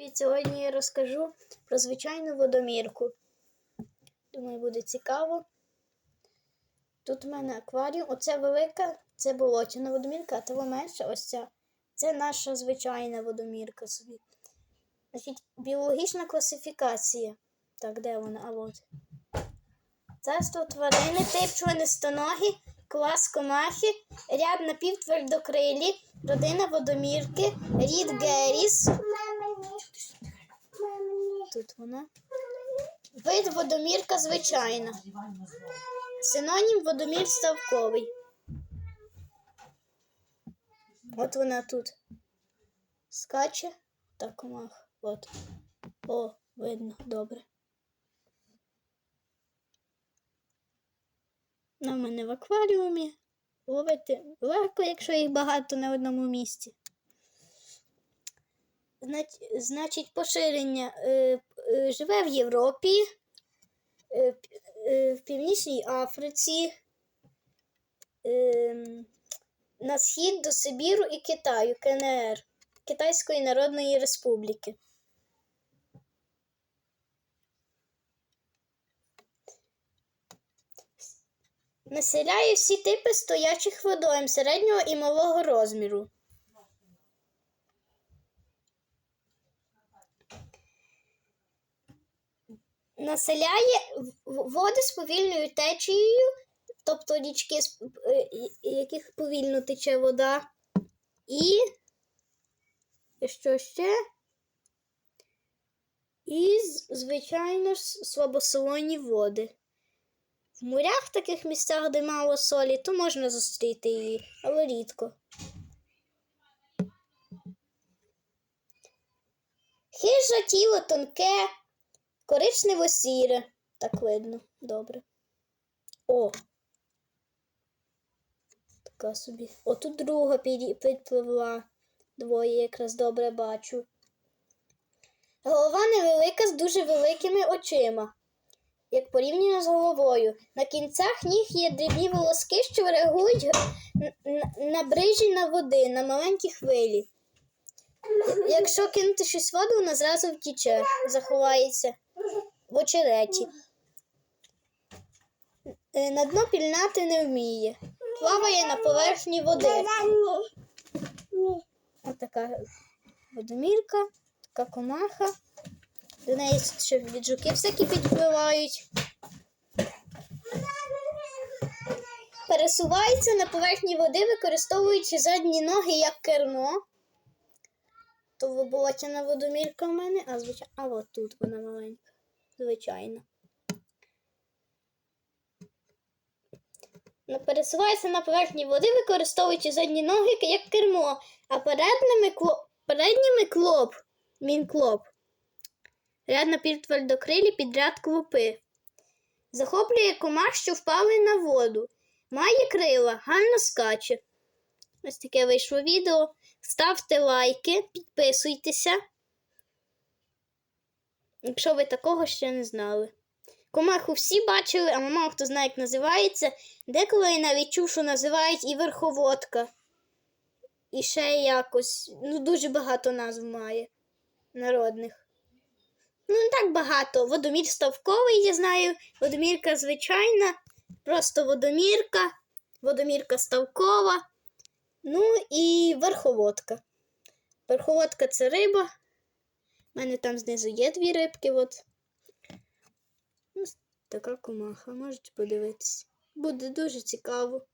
І сьогодні я розкажу про звичайну водомірку. Думаю, буде цікаво. Тут в мене акваріум. Оце велика, це болотяна водомірка, а того менша ось ця. Це наша звичайна водомірка собі. Значить, біологічна класифікація. Так, де вона? А от. Царство тварини, тип членистоногі, клас комахи, ряд напівтвердокрилі, родина водомірки, рід Геріс. Тут вона. Вид водомірка звичайна. Синонім водомір ставковий. От вона тут. Скаче та комах. От. О, видно, добре. На мене в акваріумі. Ловити легко, якщо їх багато на одному місці. Знач- Значить, поширення е, е, живе в Європі, е, в Північній Африці, е, на схід до Сибіру і Китаю, КНР, Китайської Народної Республіки. Населяє всі типи стоячих водойм середнього і малого розміру. Населяє води з повільною течією, тобто річки, е, яких повільно тече вода, і що ще? І, звичайно слабосолоні води. В морях, в таких місцях, де мало солі, то можна зустріти її, але рідко. Хижа тіло тонке, коричнево-сіре. Так видно. Добре. О. Така собі. О, друга підпливла. Двоє якраз добре бачу. Голова невелика з дуже великими очима як порівняно з головою. На кінцях ніг є дрібні волоски, що реагують на брижі на води, на маленькі хвилі. Якщо кинути щось воду, вона зразу втіче, заховається в очереті. Е, На дно пільнати не вміє. Плаває на поверхні води. Ось така водомірка, така комаха. До неї ще від жуки всякі підпливають. Пересувається на поверхні води, використовуючи задні ноги як кермо. То болотяна водомірка в мене, а звичайно. А от тут вона маленька. Звичайно. Ну, Пересувається на поверхні води, використовуючи задні ноги як кермо, а передніми, кло... передніми клоп. Він клоп. Ряд напівтвердокрилі підряд клопи. Захоплює комах, що впали на воду. Має крила, гарно скаче. Ось таке вийшло відео. Ставте лайки, підписуйтеся. Якщо ви такого ще не знали. Комаху всі бачили, а мало хто знає, як називається. Деколи я навіть чув, що називають і верховодка. І ще якось. Ну, дуже багато назв має народних. Ну, не так багато. Водомір ставковий, я знаю. Водомірка звичайна, просто водомірка, водомірка ставкова. Ну і верховодка. Верховодка це риба. У мене там знизу є дві рибки. От. Ось така комаха, можете подивитись. Буде дуже цікаво.